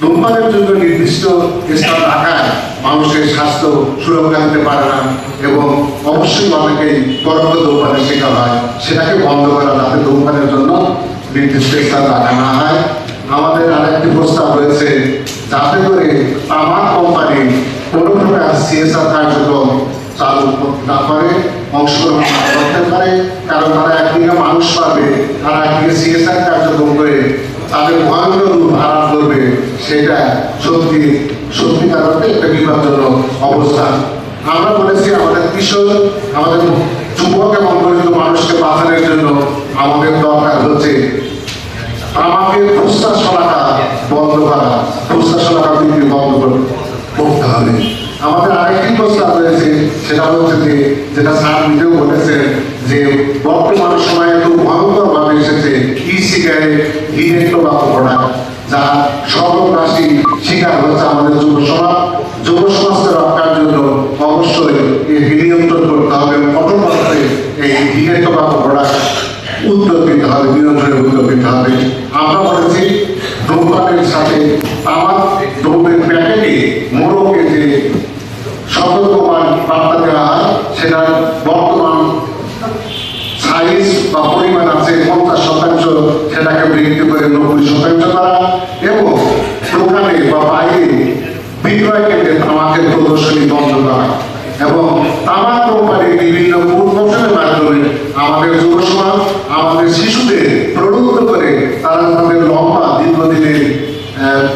ধূমপানের জন্য নির্দিষ্ট স্থান রাখায় মানুষের স্বাস্থ্য সুরক্ষা দিতে পারে না এবং অবশ্যই অনেকেই পরোক্ষ ধূমপানের শিকার হয়, সেটাকে বন্ধ করা যাতে ধূমপানের জন্য নির্দিষ্ট স্থান রাখা না হয়। আমাদের আরেকটি প্রস্তাব রয়েছে, যাতে করে তামাক কোম্পানি কোনো প্রকার সিএসআর কার্যক্রম চালু না করে, অংশগ্রহণ করতে পারে। কারণ তারা একদিকে মানুষ পাবে, তারা একদিকে সিএসআর কার্যক্রম করে তাদের ভয়ঙ্কর রূপ সত্যি সত্যিকার অর্থে একটা বিপজ্জনক অবস্থান আমরা বলেছি আমাদের কিশোর, আমাদের যুবক এবং দরিদ্র মানুষকে বাঁচানোর জন্য আমাদের দরকার হচ্ছে আমাকে সলাকা বন্ধ করা বিক্রি বন্ধ করতে হবে। আমাদের আরেকটি প্রস্তাব রয়েছে, সেটা হচ্ছে যে, যেটা স্যার নিজেও বলেছেন যে, বর্তমান সময়ে খুব ভয়ঙ্কর ভাবে এসেছে ই সিগারেট টোবাকো প্রোডাক্ট যা হচ্ছে আমাদের যুব সমাজ যুব সমাজকে রক্ষার জন্য অবশ্যই এটি নিয়ন্ত্রণ করতে হবে কঠোর এই টোবাকো প্রোডাক্ট উদ্যোগ নিতে হবে নিয়ন্ত্রণের উদ্যোগ নিতে হবে। আমরা বলেছি, ধূমপানের সাথে তামাক দ্রব্যের প্যাকেটে মোড়কে যে সতর্কমান বার্তা দেওয়া হয় সেটা বর্তমান সাইজ বা পরিমাণ আছে পঞ্চাশ শতাংশ, সেটাকে বৃদ্ধি করে নব্বই শতাংশ করা এবং দোকানে বা বিক্রয় কেন্দ্রে তামাকের প্রদর্শনী বন্ধ করা। এবং তামাক কোম্পানির বিভিন্ন প্রমোশনের মাধ্যমে আমাদের যুব আমাদের শিশুদের প্রলুব্ধ করে তারা তাদের লম্বা দীর্ঘদিনের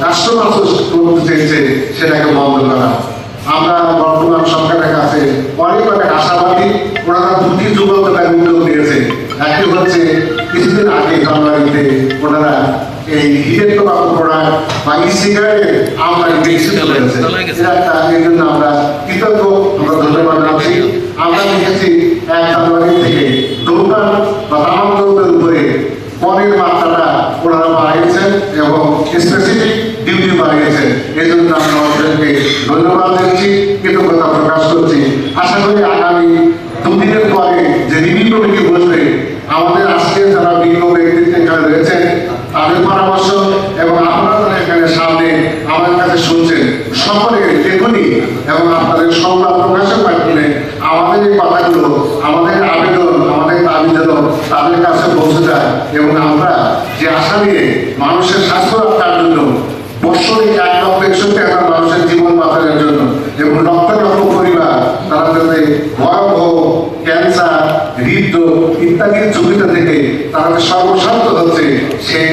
কাস্টমার করতে চেয়েছে সেটাকে বন্ধ করা। আমরা বর্তমান সরকারের কাছে অনেক অনেক আশাবাদী। ওনারা দুটি যুবক তার উদ্যোগ নিয়েছে একটি হচ্ছে, কিছুদিন আগে জানুয়ারিতে ওনারা এই হিরের বা ই করেছে এটা জন্য আমরা কৃতজ্ঞ আমরা ধন্যবাদ জানাচ্ছি। আমরা দেখেছি এক জানুয়ারি থেকে ধূমপান বা তামাক দ্রব্যের উপরে পরের মাত্রাটা ওনারা বাড়িয়েছেন এবং স্পেসিফিক ডিউটি বাড়িয়েছেন। এই জন্য আমরা ওদেরকে ধন্যবাদ দিচ্ছি এবং আপনাদের সংবাদ প্রকাশের মাধ্যমে আমাদের এই কথাগুলো, আমাদের আবেদন, আমাদের দাবি যেন তাদের কাছে পৌঁছে যায় এবং আমরা যে আশা নিয়ে মানুষের স্বাস্থ্য রক্ষার জন্য বৎসরে এক লক্ষ একষট্টি হাজার মানুষের জীবন বাঁচানোর জন্য এবং লক্ষ লক্ষ পরিবার তারা যাতে ভয়াবহ ক্যান্সার, হৃদরোগ ইত্যাদির ঝুঁকিতে থেকে তারা যে সর্বশান্ত হচ্ছে, সেই